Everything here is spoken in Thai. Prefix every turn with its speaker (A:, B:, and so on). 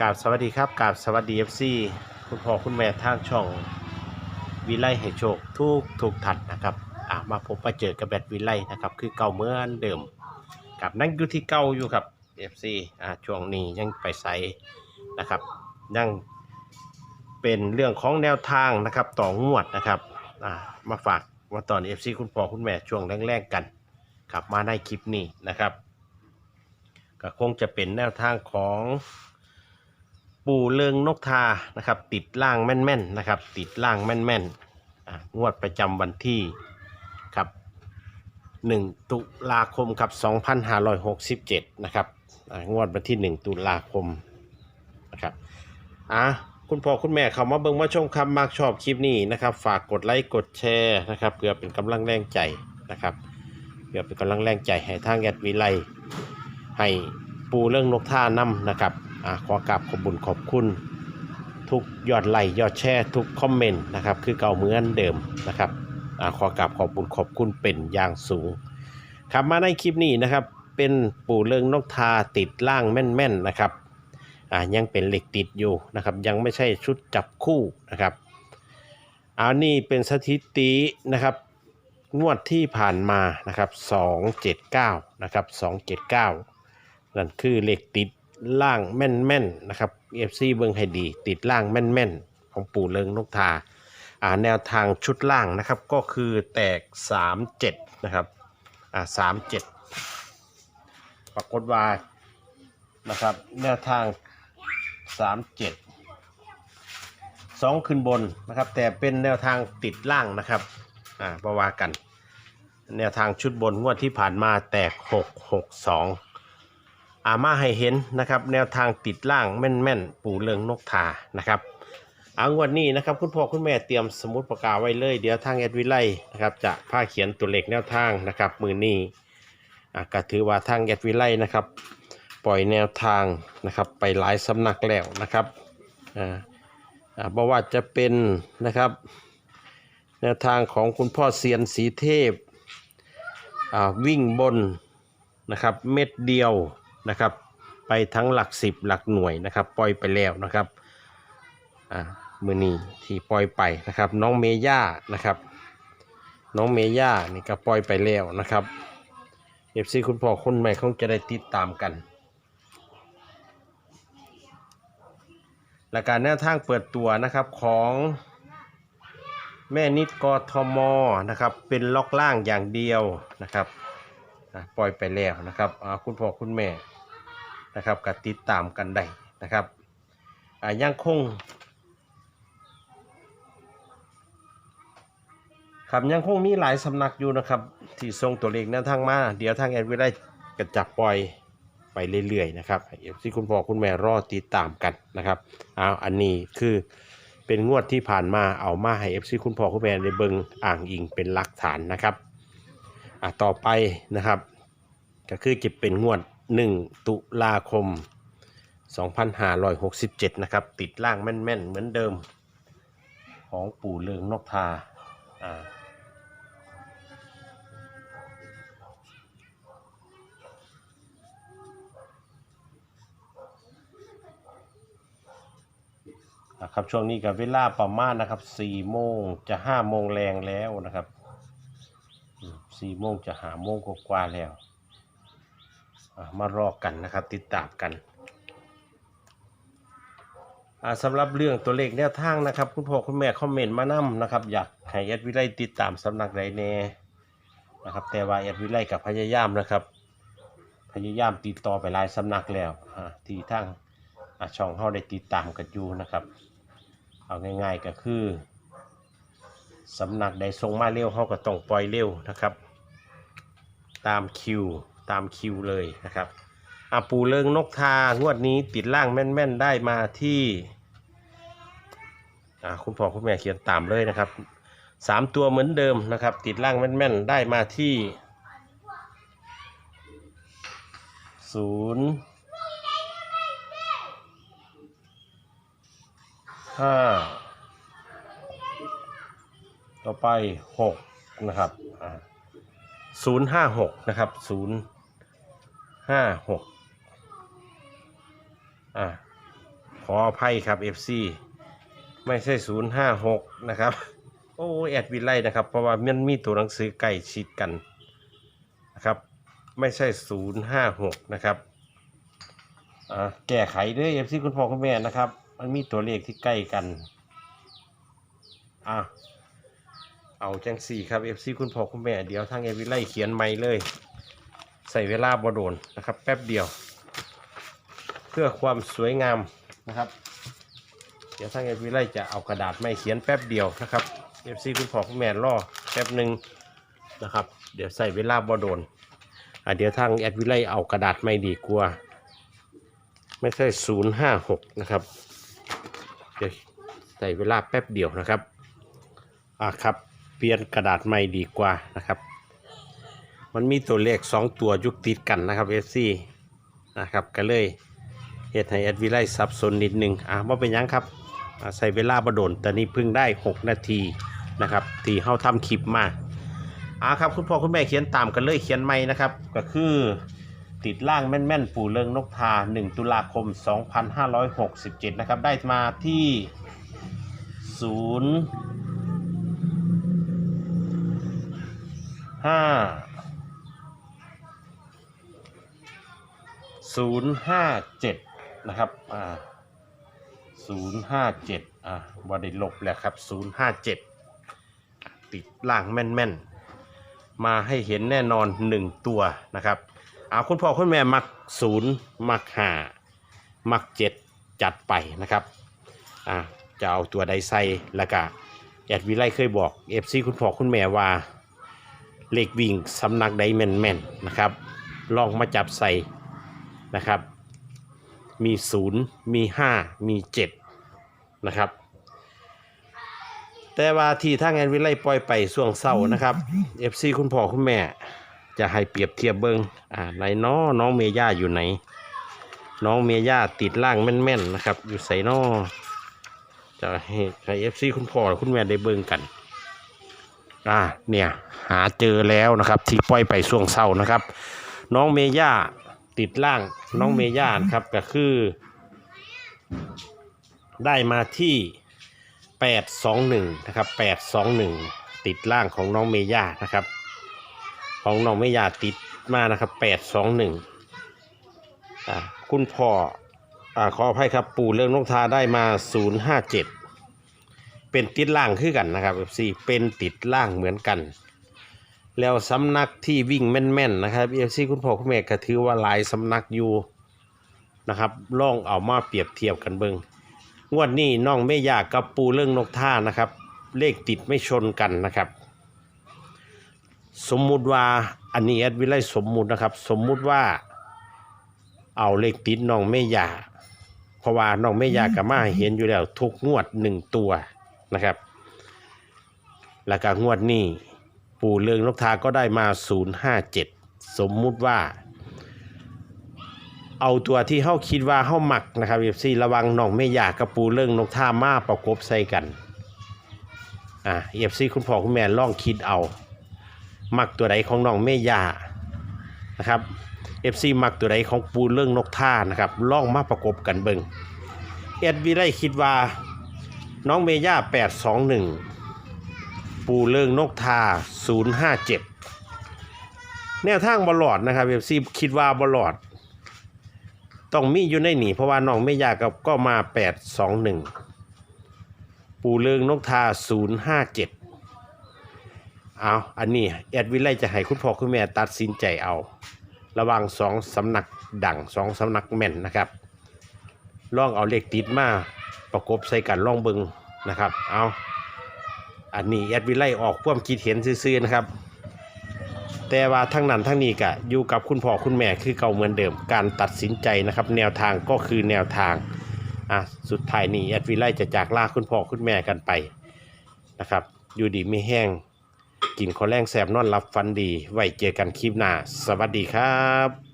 A: กราบสวัสดีครับกราบสวัสดีเอฟซีคุณพ่อคุณแม่ทางช่องวิไลให้โชคทุกทุกทัดนะครับอะมาพบมาเจอกับแบทวิไลนะครับคือเก่าเหมือนเดิมกับนั่งอยู่ที่เก่าอยู่ครับเอฟซีอะช่วงนี้ยังไปใส่นะครับยังเป็นเรื่องของแนวทางนะครับต่องวดนะครับอะมาฝากมาตอนเอฟซีคุณพ่อคุณแม่ช่วงแรกๆกันครับมาในคลิปนี้นะครับก็คงจะเป็นแนวทางของ ปู่เลิงนกทานะครับ ติดล่างแม่นๆนะครับ ติดล่างแม่นๆอะงวดประจำวันที่ครับ 1 ตุลาคมครับ2567 นะครับงวดวันที่ 1 ตุลาคมนะครับอะคุณพ่อคุณแม่เขามาเบิ่งมาชมคำมากชอบคลิปนี้นะครับ ฝากกดไลค์กดแชร์นะครับเพื่อเป็นกำลังแรงใจนะครับเพื่อเป็นกำลังแรงใจให้ทางแอดวิไลให้ปูเรื่องนกท่านำนะครับ ขอกราบขอบบุญขอบคุณ ทุกยอดไลค์ยอดแชร์ทุกคอมเมนต์นะครับคือเก่าเหมือนเดิมนะครับอขอกราบขอบบุญขอบคุณเป็นอย่างสูงครับมาในคลิปนี้นะครับเป็นปู่เรื่องนกทาติดล่างแม่นๆนะครับอ่ายังเป็นเหล็กติดอยู่นะครับยังไม่ใช่ชุดจับคู่นะครับอันนี้เป็นสถิตินะครับงวดที่ผ่านมานะครับ279นะครับ279 นั่นคือเหลขติด ล่างแม่นๆนะครับ FC เบิงให้ดี ติดล่างแม่นๆ ของปู่เลิงนกทาอ่าแนวทางชุดล่างนะครับก็คือแตก 37 นะครับอ่า37 ปรากฏว่านะครับแนวทาง 37สองขึ้นบนนะครับ แต่เป็นแนวทางติดล่างนะครับอ่าบว่ากัน แนวทางชุดบนงวดที่ผ่านมาแตก 6 6 2 อามาให้เห็นนะครับแนวทางติดล่างแม่นๆ ปู่เลิงนกทานะครับอางวดนี้นะครับคุณพ่อคุณแม่เตรียมสมุดปากกาไว้เลย เดี๋ยวทางแอดวิไลนะครับจะผ้าเขียนตัวเลขแนวทางนะครับมือนี้อะก็ถือว่าทางแอดวิไลนะครับปล่อยแนวทางนะครับไปหลายสำนักแล้วนะครับอ่าอ่าบว่าจะเป็นนะครับแนวทางของคุณพ่อเซียนสีเทพวิ่งบนนะครับเม็ดเดียว นะครับ ไปทั้งหลักสิบหลักหน่วยนะครับ ปล่อยไปแล้วนะครับอ่ามือนีที่ปล่อยไปนะครับ น้องเมย่านะครับ น้องเมย่านี่ก็ปล่อยไปแล้วนะครับเอฟซีคุณพ่อคนใหม่คงจะได้ติดตามกันและการแนวทางเปิดตัวนะครับของแม่นิดกทมนะครับ เป็นล็อกล่างอย่างเดียวนะครับ อะปล่อยไปแล้วนะครับคุณพ่อคุณแม่นะครับก็ติดตามกันได้นะครับยังคงครับยังคงมีหลายสำนักอยู่นะครับ ที่ส่งตัวเลขแนวทางมา เดี๋ยวทางแอดวิไลกระจับปล่อยไปเรื่อยๆนะครับเอฟซีคุณพ่อคุณแม่รอติดตามกันนะครับเอาอันนี้คือเป็นงวดที่ผ่านมาเอามาให้เอฟซีคุณพ่อคุณแม่ในเบิงอ่างอิงเป็นหลักฐานนะครับ อะต่อไปนะครับ ก็คือจะเป็นงวด 1 ตุลาคม 2567 นะครับ ติดล่างแม่นๆ เหมือนเดิม ของปู่เลืองนกทาอ่านะครับช่วงนี้กับเวลาประมาณนะครับสี่โมงจะห้าโมงแรงแล้วนะครับ สี่โมงจะหาโมงกว่าแล้ว มารอกันนะครับ ติดตามกันสำหรับเรื่องตัวเลขแนวทางนะครับ คุณพ่อคุณแม่คอมเมนต์มานํนะครับ อยากให้แอดวิไลติดตามสำนักใดแน่นะครับ แต่ว่าแอดวิไลกับพยายามนะครับ พยายามติดต่อไปหลายสำนักแล้วที่ทางช่องเฮาได้ติดตามกันอยู่นะครับ เอาง่ายๆก็คือสำนักใดส่งมาเร็วเขาก็ต้องปล่อยเร็วนะครับ ตามคิวตามคิวเลยนะครับอาปูเลิงนกทางวดนี้ติดล่างแม่น ๆ ได้มาที่คุณพ่อคุณแม่เขียนตามเลยนะครับสามตัวเหมือนเดิมนะครับ ติดล่างแม่น ๆ ได้มาที่ศูนย์ห้าต่อไปหกนะครับ ศูนย์ห้าหกนะครับศูนย์ห้าหกอ่าออภัยครับ FC ไม่ใช่056นะครับ โอ้แอดวิไลนะครับ เพราะว่ามันมีตัวหนังสือใกล้ชิดกันนะครับ ไม่ใช่056นะครับอ่าแก้ไขด้วย FC คุณพ่อคุณแม่นะครับ มันมีตัวเลขที่ใกล้กันอะ เอาจังสี่ครับ FC คุณพ่อคุณแม่เดี๋ยวทางแอวิไลเขียนใหม่เลย ใส่เวลาบโดนนะครับ แป๊บเดียว เพื่อความสวยงามนะครับ เดี๋ยวทางเอวีไลจะเอากระดาษไม่เขียนแป๊บเดียวนะครับเอฟซีคุณพ่อคุณแม่รอแป๊บหนึ่งนะครับ เดี๋ยวใส่เวลาบโดนอะเดี๋ยวทางแอดวิไลเอากระดาษไม่ดีกว่า ไม่ใช่ศูนย์ห้าหกนะครับเดี๋ยวใส่เวลาแป๊บเดียวนะครับอะครับ เปลี่ยนกระดาษไม่ดีกว่านะครับ มันมีตัวเลขสองตัวยุกติดกันนะครับเอฟซีนะครับก็เลยเหตุให้แอดวิไลสับสนนิดนึงอะว่าเป็นยังครับใส่เวลาประโดนแต่นี้เพิ่งได้ 6 นาทีนะครับที่เข้าทำคลิปมาอะครับคุณพ่อคุณแม่เขียนตามกันเลยเขียนไม่นะครับ ก็คือติดล่างแม่นๆ ปู่เริงนกทา 1 ตุลาคม 2567 นะครับ ได้มาที่ 0 ห้าศูนย์ห้าเจ็ดนะครับอ่าศูนย์ห้าเจ็ดอ่าบอดี้ลบแหล้วครับศูนย์ห้าเจ็ดติดล่างแม่นๆ มาให้เห็นแน่นอนหนึ่งตัวนะครับเอาคุณพ่อคุณแม่มักศูนย์มักห้ามักเจ็ดจัดไปนะครับอ่าจะเอาตัวใดใส่ล้วก็แอดวิไลเคยบอกเอฟซีคุณพ่อคุณแม่ว่า เลขวิ่งสำนักใดแม่นๆนะครับ ลองมาจับใส่นะครับ มีศูนย์มีห้ามีเจ็ดนะครับ แต่ว่าที่ทางแอนวิไลปล่อยไปช่วงเศร้านะครับ FC คุณพ่อคุณแม่ จะให้เปรียบเทียบเบิงอ่าไหนน้อน้องเมย่าอยู่ไหน น้องเมย่าติดล่างแม่นๆนะครับ อยู่ใส่น้อจะให้ให้ FC คุณพ่อคุณแม่ได้เบิงกัน อ่าเนี่ยหาเจอแล้วนะครับที่ปล่อยไปช่วงเศร้านะครับ น้องเมย่าติดล่างน้องเมย่านะครับก็คือ ได้มาที่ 821นะครับ821 ติดล่างของน้องเมย่านะครับ ของน้องเมย่าติดมานะครับ821อ่าคุณพ่ออ่าขออภัยครับปู่เรื่องนกทาได้มา 057 เป็นติดล่างคือกันนะครับ FC เป็นติดล่างเหมือนกัน แล้วสำนักที่วิ่งแม่นๆนะครับ FC คุณพ่อคุณแม่ก็ถือว่าหลายสำนักอยู่นะครับลองเอามาเปรียบเทียบกันเบิงงวดนี้น้องไม่ยากกับปูเรื่องนกท่านะครับ เลขติดไม่ชนกันนะครับ สมมุติว่าอันนี้แอดวิไลสมมุตินะครับ สมมุติว่าเอาเลขติดน้องไม่ยาเพราะว่าน้องไม่ยากับมาเห็นอยู่แล้วทุกงวดหนึ่งตัว นะครับ แล้วก็งวดนี้ปู่เรืองนกทาก็ได้มา 057 สมมุติว่า เอาตัวที่เฮาคิดว่าเฮาหมักนะครับเอฟซีระวังน้องไม่อยากกับปูเรื่องนกท่ามาประกบใส่กันอ่าเอฟซีคุณพ่อคุณแม่ลองคิดเอาหมักตัวใดของน้องไม่ยานะครับเอฟซีมักตัวใดของปูเรื่องนกท่านะครับลองมาประกบกันเบิงเอ็ดวีได้คิดว่า น้องเมย่า821 ปูเลิงนกทา 057 แนวทางบอลลอดนะครับเอฟซีคิดว่าบอลลอด ต้องมีอยู่ในหนีเพราะว่าน้องไม่ยากับก็มา 821 ปูเลิงนกทา 057 เอาอันนี้แอดวิไลจะให้คุณพ่อคุณแม่ตัดสินใจเอา ระวังสองสำนักดังสองสำนักแม่นนะครับ ลองเอาเลขติดมาประกบใส่กันลองเบิงนะครับ เอาอันนี้แอดวิไลออกความคิดเห็นซื่อๆนะครับ แต่ว่าทั้งนั้นทั้งนี้ก็อยู่กับคุณพ่อคุณแม่คือเก่าเหมือนเดิม การตัดสินใจนะครับ แนวทางก็คือแนวทางอะสุดท้ายนี้แอดวิไลจะจากลาคุณพ่อคุณแม่กันไปนะครับ อยู่ดีไม่แห้งกินข้าวแรงแสบนอนรับฟันดี ไว้เจอกันคลิปหน้า สวัสดีครับ